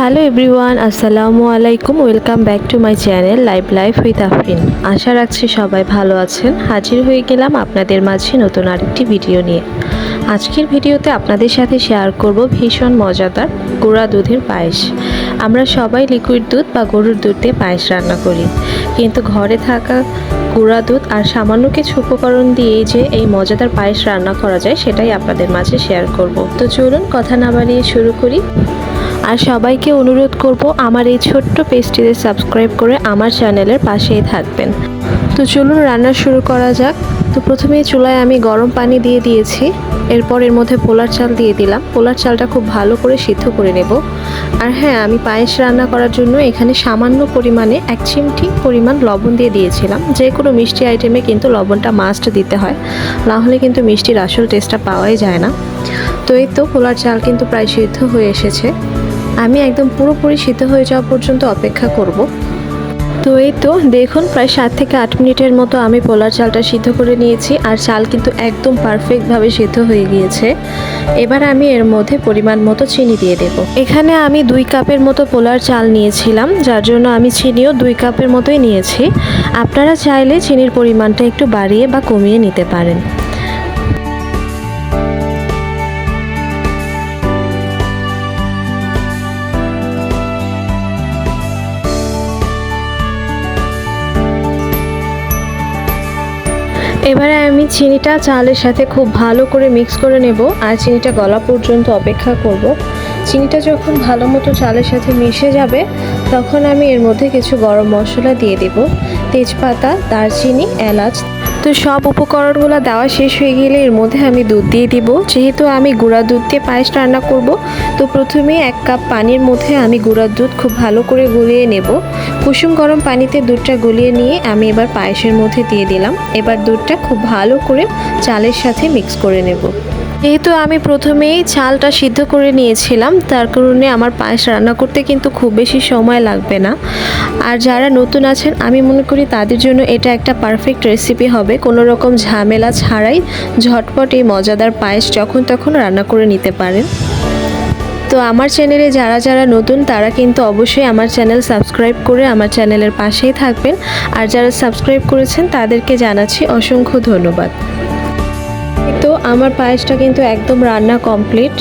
Hello everyone আসসালামু আলাইকুম welcome back to my channel live life with Afrin আশা রাখছি সবাই ভালো আছেন। হাজির হয়ে গেলাম আপনাদের মাঝে নতুন আরেকটি ভিডিও নিয়ে। আজকের ভিডিওতে আপনাদের সাথে শেয়ার করব ভীষণ মজাদার গুঁড়া দুধের পায়েস। আমরা সবাই লিকুইড দুধ বা গরুর দুধ দিয়ে পায়েস রান্না করি। কিন্তু ঘরে থাকা গুঁড়া দুধ আর সামান্য কিছু উপকরণ দিয়ে যে এই মজাদার পায়েস রান্না করা যায়, সেটাই আপনাদের মাঝে শেয়ার করব। তো চলুন কথা না বাড়িয়ে শুরু করি। আর সবাইকে অনুরোধ করব আমার এই ছোট্ট পেজটিতে সাবস্ক্রাইব করে আমার চ্যানেলের পাশেই থাকবেন। তো চলুন রান্না শুরু করা যাক। তো প্রথমেই চুলায় আমি গরম পানি দিয়ে দিয়েছি। এরপর এর মধ্যে পোলার চাল দিয়ে দিলাম। পোলার চালটা খুব ভালো করে সিদ্ধ করে নেব। আর হ্যাঁ আমি পায়েস রান্না করার জন্য এখানে সামান্য পরিমাণে এক চিমটি পরিমাণ লবণ দিয়ে দিয়েছিলাম। যে কোনো মিষ্টি আইটেমে কিন্তু লবণটা মাস্ট দিতে হয়। না হলে কিন্তু মিষ্টির আসল টেস্টটা পাওয়াই যায় না। তো এই তো পোলার চাল কিন্তু প্রায় সিদ্ধ হয়ে এসেছে। আমি একদম পুরোপুরি সিদ্ধ হয়ে যাওয়া পর্যন্ত অপেক্ষা করব। তো এই তো, দেখুন, প্রায় সাত থেকে আট মিনিটের মতো আমি পোলার চালটা সিদ্ধ করে নিয়েছি আর চাল কিন্তু একদম পারফেক্টভাবে সিদ্ধ হয়ে গিয়েছে। এবার আমি এর মধ্যে পরিমাণ মতো চিনি দিয়ে দেব। এখানে আমি দুই কাপের মতো পোলার চাল নিয়েছিলাম, যার জন্য আমি চিনিও দুই কাপের মতোই নিয়েছি। আপনারা চাইলে চিনির পরিমাণটা একটু বাড়িয়ে বা কমিয়ে নিতে পারেন। এবারে আমি চিনিটা চালের সাথে খুব ভালো করে মিক্স করে নেব আর চিনিটা গলা পর্যন্ত অপেক্ষা করব। চিনিটা যখন ভালো মতো চালের সাথে মিশে যাবে, তখন আমি এর মধ্যে কিছু গরম মশলা দিয়ে দেব। তেজপাতা, দারচিনি, এলাচ তো সব উপকরণগুলো দেওয়া শেষ হয়ে গেলে এর মধ্যে আমি দুধ দিয়ে দিব। যেহেতু আমি গুঁড়া দুধ দিয়ে পায়েস রান্না করব, তো প্রথমে এক কাপ পানির মধ্যে আমি গুঁড়ার দুধ খুব ভালো করে গুলিয়ে নেব। কুসুম গরম পানিতে দুধটা গুলিয়ে নিয়ে আমি এবার পায়েসের মধ্যে দিয়ে দিলাম। এবার দুধটা খুব ভালো করে চালের সাথে মিক্স করে নেব। যেহেতু আমি প্রথমেই চালটা সিদ্ধ করে নিয়েছিলাম, তার কারণে আমার পায়েস রান্না করতে কিন্তু খুব বেশি সময় লাগবে না। আর যারা নতুন আছেন, আমি মনে করি তাদের জন্য এটা একটা পারফেক্ট রেসিপি হবে। কোনো রকম ঝামেলা ছাড়াই ঝটপট এই মজাদার পায়েস যখন তখন রান্না করে নিতে পারেন। তো আমার চ্যানেলে যারা যারা নতুন, তারা কিন্তু অবশ্যই আমার চ্যানেল সাবস্ক্রাইব করে আমার চ্যানেলের পাশেই থাকবেন। আর যারা সাবস্ক্রাইব করেছেন, তাদেরকে জানাচ্ছি অসংখ্য ধন্যবাদ। আমার পায়েসটা কিন্তু একদম রান্না কমপ্লিট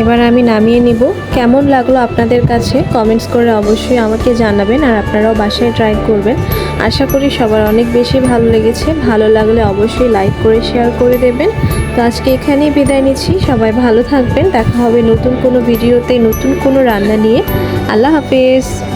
এবার আমি নামিয়ে নিব। কেমন লাগল আপনাদের কাছে? কমেন্টস করে অবশ্যই আমাকে জানাবেন আর আপনারাও বাসায় ট্রাই করবেন। আশা করি সবার অনেক বেশি ভালো লেগেছে। ভালো লাগলে অবশ্যই লাইক করে শেয়ার করে দেবেন। তো আজকে এখানেই বিদায় নিচ্ছি। সবাই ভালো থাকবেন। দেখা হবে নতুন কোনো ভিডিওতে নতুন কোনো রান্না নিয়ে। আল্লাহ হাফেজ।